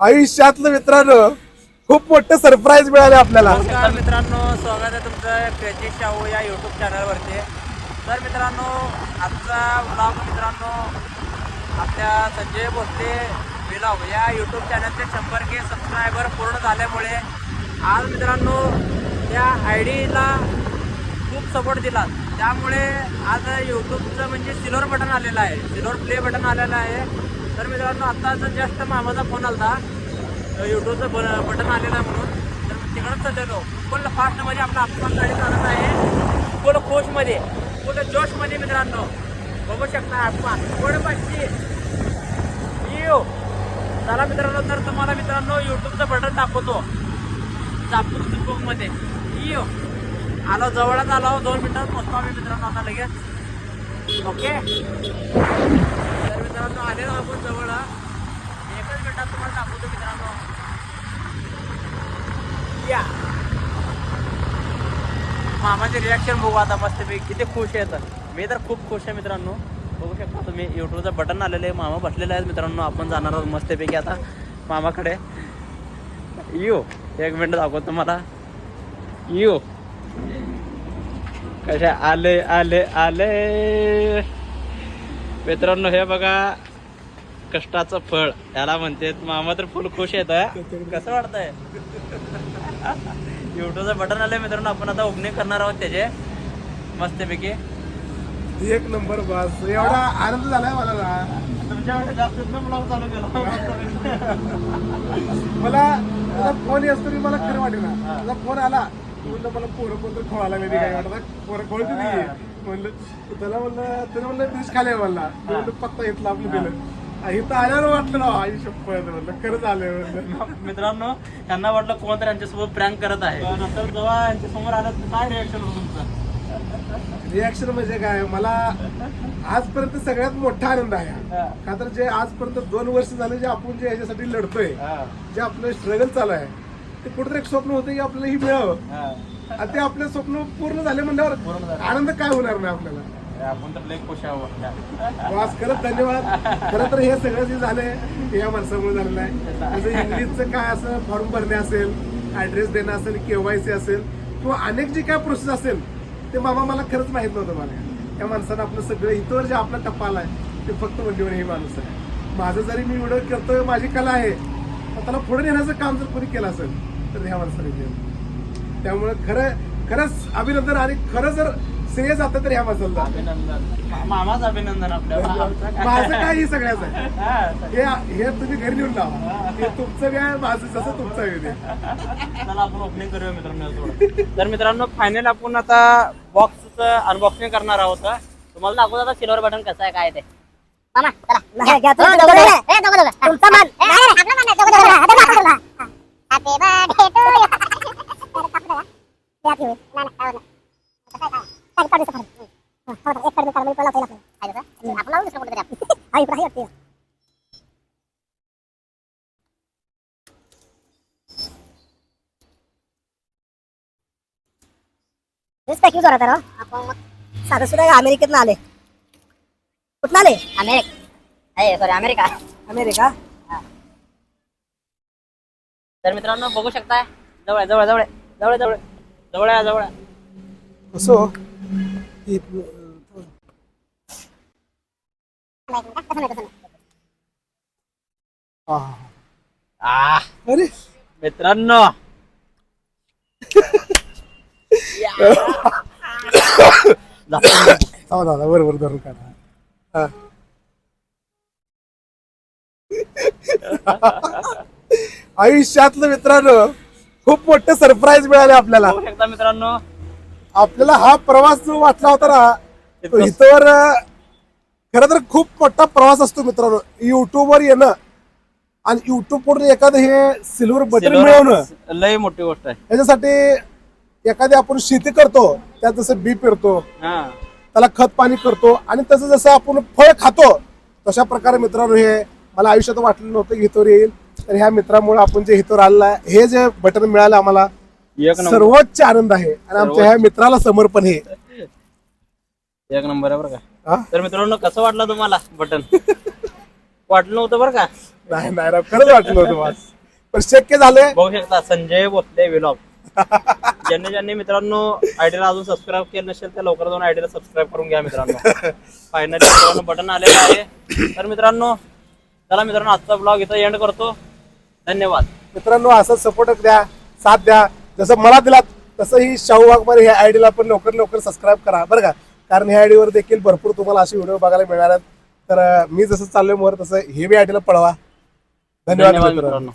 आयुष्यातलं मित्रांनो खूप मोठं सरप्राईज मिळाले आपल्याला. हो, नमस्कार मित्रांनो स्वागत आहे तुमचं क्रेजी शाहू या यूट्यूब चॅनलवरती तर मित्रांनो आजचा ब्लॉग मित्रांनो आपल्या संजय भोसले ब्लॉग या यूट्यूब चॅनलचे शंभर के सबस्क्रायबर पूर्ण झाल्यामुळे आज मित्रांनो त्या आय डीला खूप सपोर्ट दिला त्यामुळे आज यूट्यूबचं म्हणजे सिल्वर बटन आलेलं आहे. सिल्वर प्ले बटन आलेलं आहे. तर मित्रांनो आत्ताच जस्ट मामाचा फोन आला होता युट्यूबचं ब बटन आलेलं आहे म्हणून. तर तिकडंच चाललेलो फुल फास्टमध्ये आपला अपमान गाडी चालत आहे. फुल खोशमध्ये फुल जोशमध्ये मित्रांनो. बघू शकता अपमान. थोडं पाचशे. येऊ चला मित्रांनो तर तुम्हाला मित्रांनो यूट्यूबचं बटन दाखवतो. चापूरमध्ये. येऊ आलो जवळच आलो. दोन मिनटात पोचतो आम्ही मित्रांनो आता लगेच. ओके? मित्रांनो आलेलो आपण जवळ एकच मिनिटात तुम्हाला दाखवतो मित्रांनो. या. मामाचे रिॲक्शन बघू आता मस्तपैकी. किती खुश आहेत. मी तर खूप खुश आहे मित्रांनो. बघू शकता तुम्ही युट्यूबचं बटन आलेलं आहे. मामा बसलेले आहेत मित्रांनो. आपण जाणार आहोत मस्तपैकी आता मामाकडे. येऊ एक मिनिट दाखवतो तुम्हाला. येऊ कशा आले आले आले. मित्रांनो हे बघा कष्टाचं फळ. याला म्हणते मामा तर फुल खुश येत कसं वाटतंय? युट्यूबचं बटन आलंय मित्रांनो आपण आता ओपनिंग करणार आहोत त्याचे. मस्तपैकी. एक नंबर बस एवढा आनंद झालाय मला. तुमच्याकडे जास्त ब्लॉग चालू केला. मला फोन येस तरी मला खरं वाटेल तुझा फोन आला. तू म्हणलं मला पोरं कोणतं खोळायला नाही काय वाटत पोरं खोळते नाही म्हणलं त्याला म्हणलं त्याला म्हणलं बीज खाले म्हणला. मी म्हणलं पत्ता घेतला आपलं दिलं इथं आल्यावर वाटलं ना आई शप्प म्हणलं खरंच आलं म्हणलं. मित्रांनो यांना वाटलं कोणतरी यांच्यासोबत प्रँक करत आहे. नंतर जेव्हा यांच्या समोर आलं तर काय रिएक्शन होतं तुमचं? रिॲक्शन म्हणजे काय? मला आजपर्यंत सगळ्यात मोठा आनंद आहे. हा. का तर जे आजपर्यंत दोन वर्ष झाले जे आपण जे ह्याच्यासाठी लढतोय हा. जे आपलं स्ट्रगल चालू आहे ते कुठेतरी एक स्वप्न होतं की आपल्याला ही मिळावं. हा. आणि ते आपलं स्वप्न पूर्ण झाले म्हणल्यावर. आनंद काय होणार नाही आपल्याला? आपण तर वास खरंच धन्यवाद. खरं तर हे सगळं जे झालंय हे या माणसामुळे झालेलं आहे. जसं इंग्लिशचं काय असं फॉर्म भरणे असेल ऍड्रेस देणं असेल केवायसी असेल किंवा अनेक जे काय प्रोसेस असेल ते मामा मला खरंच माहीत नव्हतं मला. त्या माणसानं आपलं सगळं इथवर जे आपला टप्पा आलाय ते फक्त वंडीवर हे माणूस आहे. माझं जरी मी व्हिडिओ करतोय माझी कला आहे त्याला पुढे नेण्याचं काम जर कोणी केलं असेल तर ह्या माणसाने केलं. त्यामुळे खरं खरंच अभिनंदन आणि खरं जर श्रेय जातं तर ह्या माणसाला. जातं. अभिनंदन. मा- मामाच अभिनंदन माझं काय हे सगळ्याच? हा. तुम्ही घरी नेऊन लावा. हे तुमचं आहे माझं जसं तुमचं. चला आपण ओपनिंग करूया मित्रांनो तर मित्रांनो फायनल आपण आता बॉक्सचं अनबॉक्सिंग करणार आहोत. तुम्हाला दाखवतो आता सिल्वर बटन कसं आहे काय ते. मामा चला. घ्या. तुमचा मान. दुसरं कुठेतरी आपण. हा, इकडं आहे वाटतं. हेच packing जोरात आहे राव. आपण साधं सुद्धा अमेरिकेतनं आले कुठं आले अमेरिका सॉरी अमेरिका अमेरिका तर मित्रांनो बघू शकताय जवळ जवळ जवळ जवळ जवळ जवळ जवळ असो हो? हे- हा, हा, आ, हा. अरे मित्रांनो हा दादा बरोबर धरून काढा हा. आयुष्यातलं मित्रांनो खूप मोठं सरप्राईज मिळाले आपल्याला बघू शकता मित्रांनो आपल्याला हा प्रवास जो वाटला होता ना तो इथवर खरं तर खूप मोठा प्रवास असतो मित्रांनो. युट्यूब वर येणं आणि युट्यूब वरून एखादं हे सिल्वर बटन मिळवणं लय मोठी गोष्ट आहे. याच्यासाठी एखादी आपण शेती करतो त्यात जसं बी पेरतो त्याला खत पाणी करतो आणि तसं जसं आपण फळ खातो तशा प्रकारे मित्रांनो हे मला आयुष्यात वाटलं नव्हतं की हितोर येईल. तर ह्या मित्रामुळे आपण जे हितोर आलेलं आहे हे जे बटन मिळालं आम्हाला सर्वोच्च आनंद आहे. आणि आमच्या ह्या मित्राला समर्पण हे. एक नंबर आहे बरं का. हा? तर मित्रांनो कसं वाटलं तुम्हाला बटन? वाटलं नव्हतं बरं का? नाही नाही राव, खरंच वाटलं होतं पण शक्य झालंय. बघू शकता संजय बोलते विलॉग ज्यांनी ज्यांनी मित्रांनो आयडीला अजून सबस्क्राईब केलं नसेल तर लवकर जाऊन आयडीला सबस्क्राईब करून घ्या मित्रांनो. फायनली मित्रांनो बटन आलेलं आहे. तर मित्रांनो चला मित्रांनो आजचा ब्लॉग इथं एंड करतो. धन्यवाद. मित्रांनो असं सपोर्ट द्या साथ द्या. जसं मला दिलात तसं ही शाहू वाघमारे ह्या आयडीला पण लवकर लवकर सबस्क्राईब करा. बरं का? कारण ह्या आयडीवर देखील भरपूर तुम्हाला असे व्हिडिओ बघायला मिळणार आहेत. तर मी जसं चाललोय मोर तसं हे बी आयडीला पळवा. धन्यवाद मित्रांनो.